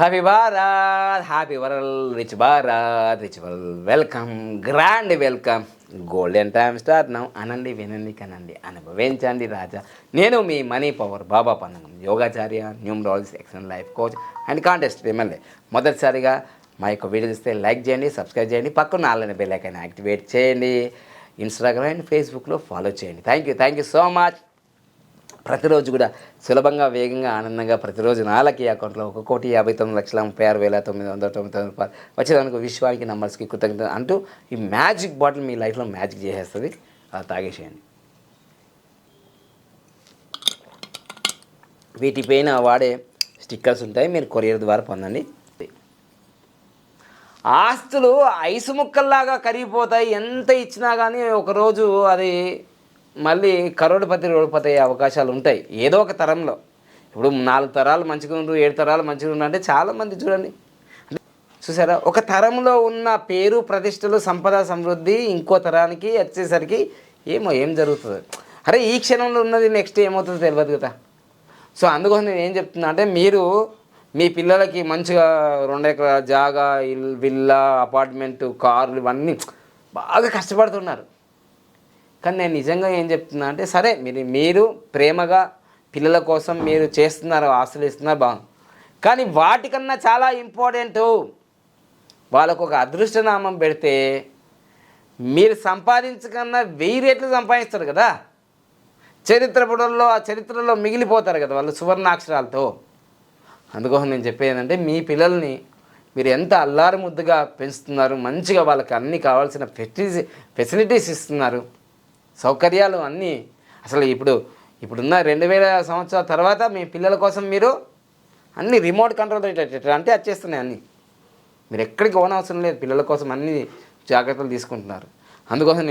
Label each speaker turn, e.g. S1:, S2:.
S1: Happy Bharat happy world rich Bharat rich world welcome grand welcome golden time start now అనండి వినండి కనండి అనుభవించండి రాజా. నేను మీ మనీ పవర్ బాబా పందనం యోగాచార్య numerology excellent life coach and contest MLA మొదటిసారిగా మా యొక్క వీడియో ఇస్తే లైక్ చేయండి సబ్స్క్రైబ్ చేయండి. పక్కన ఆన్లైన్ బెల్ ఐకాన్ యాక్టివేట్ చేయండి. ఇన్స్టాగ్రామ్ అండ్ ఫేస్బుక్లో ఫాలో చేయండి. Thank you thank you so much ప్రతిరోజు కూడా సులభంగా వేగంగా ఆనందంగా ప్రతిరోజు నాలకి అకౌంట్లో ఒక కోటి యాభై తొమ్మిది లక్షల ముప్పై ఆరు వేల తొమ్మిది వందల తొమ్మిది తొమ్మిది రూపాయలు వచ్చేదానికి విశ్వానికి నంబర్స్కి కృతజ్ఞత అంటూ ఈ మ్యాజిక్ బాటిల్ మీ లైఫ్లో మ్యాజిక్ చేసేస్తుంది. అలా తాగేసేయండి. వీటిపైన వాడే స్టిక్కర్స్ ఉంటాయి మీరు కొరియర్ ద్వారా పొందండి. ఆస్తులు ఐసు ముక్కల్లాగా కరిగిపోతాయి ఎంత ఇచ్చినా కానీ ఒకరోజు అది మళ్ళీ కరోడుపతి రోడ్పతి అయ్యే అవకాశాలు ఉంటాయి. ఏదో ఒక తరంలో. ఇప్పుడు నాలుగు తరాలు మంచిగా ఉండు ఏడు తరాలు మంచిగా ఉండు అంటే చాలామంది చూడండి. చూసారా? ఒక తరంలో ఉన్న పేరు ప్రతిష్టలు సంపద సమృద్ధి ఇంకో తరానికి వచ్చేసరికి ఏమో ఏం జరుగుతుంది? అరే ఈ క్షణంలో ఉన్నది నెక్స్ట్ ఏమవుతుందో తెలియదు కదా. సో అందుకోసం నేను ఏం చెప్తున్నా అంటే మీరు మీ పిల్లలకి మంచిగా రెండు ఎకరాల జాగా ఇల్ విల్లా అపార్ట్మెంట్ కార్లు ఇవన్నీ బాగా కష్టపడుతున్నారు. కానీ నేను నిజంగా ఏం చెప్తున్నా అంటే సరే మీరు మీరు ప్రేమగా పిల్లల కోసం మీరు చేస్తున్నారు ఆస్తులు ఇస్తున్నారు బాగుంది. కానీ వాటికన్నా చాలా ఇంపార్టెంట్ వాళ్ళకు ఒక అదృష్టనామం పెడితే మీరు సంపాదించకన్నా వెయ్యి రేట్లు సంపాదిస్తారు కదా. చరిత్ర పుటల్లో ఆ చరిత్రలో మిగిలిపోతారు కదా వాళ్ళు సువర్ణాక్షరాలతో. అందుకోసం నేను చెప్పేది ఏంటంటే మీ పిల్లల్ని మీరు ఎంత అల్లారు ముద్దుగా పెంచుతున్నారు మంచిగా వాళ్ళకి అన్ని కావాల్సిన ఫెసిలిటీస్ ఫెసిలిటీస్ ఇస్తున్నారు సౌకర్యాలు అన్నీ. అసలు ఇప్పుడు ఇప్పుడున్న రెండు వేల సంవత్సరాల తర్వాత మీ పిల్లల కోసం మీరు అన్ని రిమోట్ కంట్రోల్ అంటే వచ్చేస్తున్నాయి అన్నీ. మీరు ఎక్కడికి ఓన్ అవసరం లేదు పిల్లల కోసం అన్ని జాగ్రత్తలు తీసుకుంటున్నారు. అందుకోసం